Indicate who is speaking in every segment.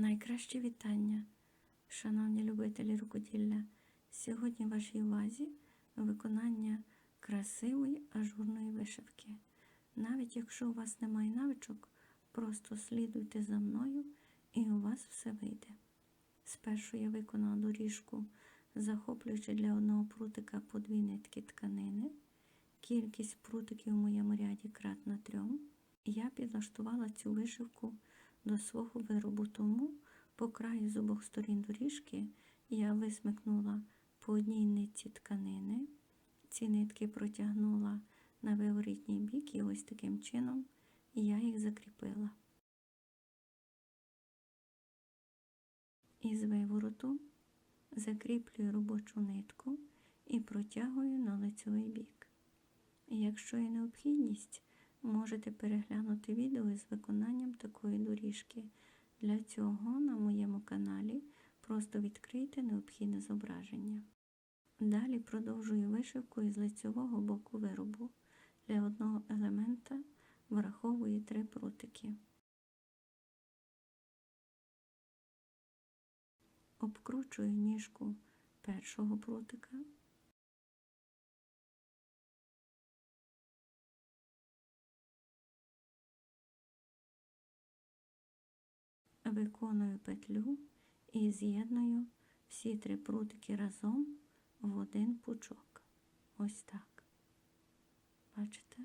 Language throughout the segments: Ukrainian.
Speaker 1: Найкраще вітання, шановні любителі рукоділля. Сьогодні в вашій увазі виконання красивої ажурної вишивки. Навіть якщо у вас немає навичок, просто слідуйте за мною і у вас все вийде. Спершу я виконала доріжку, захоплюючи для одного прутика по дві нитки тканини. Кількість прутиків у моєму ряді кратна трьом. Я підлаштувала цю вишивку до свого виробу, тому по краю з обох сторін доріжки я висмикнула по одній нитці тканини. Ці нитки протягнула на виворітній бік і ось таким чином я їх закріпила. Із вивороту закріплюю робочу нитку і протягую на лицевий бік. Якщо є необхідність, можете переглянути відео з виконанням такої доріжки. Для цього на моєму каналі просто відкрийте необхідне зображення. Далі продовжую вишивку із лицевого боку виробу. Для одного елемента враховую три прутики. Обкручую ніжку першого прутика. Виконую петлю і з'єдную всі три прутики разом в один пучок. Ось так. Бачите?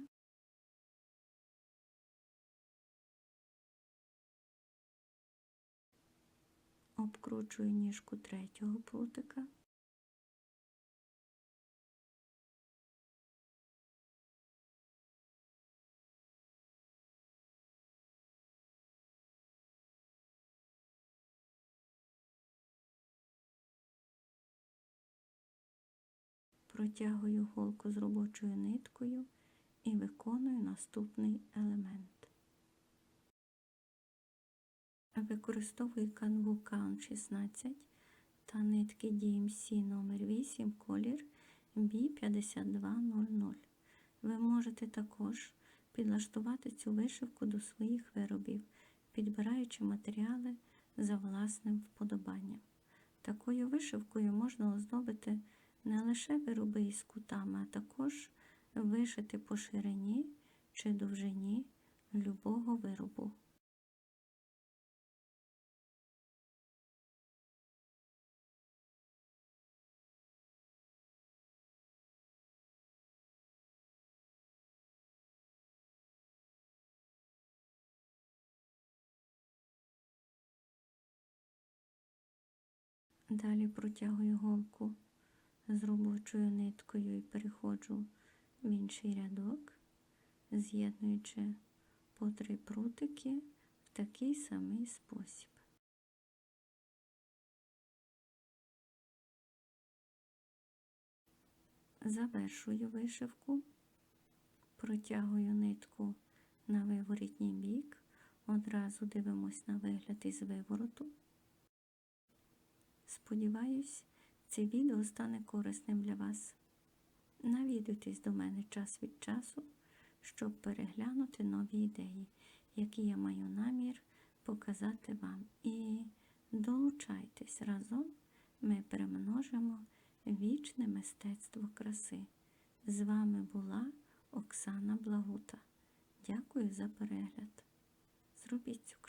Speaker 1: Обкручую ніжку третього прутика. Протягую голку з робочою ниткою і виконую наступний елемент. Використовую канву Count 16 та нитки DMC номер 8 колір B5200. Ви можете також підлаштувати цю вишивку до своїх виробів, підбираючи матеріали за власним вподобанням. Такою вишивкою можна оздобити не лише вироби із кутами, а також вишити по ширині чи довжині любого виробу. Далі протягую голку з робочою ниткою і переходжу в інший рядок, з'єднуючи по три прутики в такий самий спосіб. Завершую вишивку, протягую нитку на виворітній бік, одразу дивимось на вигляд із вивороту. Сподіваюсь, це відео стане корисним для вас. Навідуйтесь до мене час від часу, щоб переглянути нові ідеї, які я маю намір показати вам. І долучайтесь разом, ми перемножимо вічне мистецтво краси. З вами була Оксана Благута. Дякую за перегляд. Зробіть цю.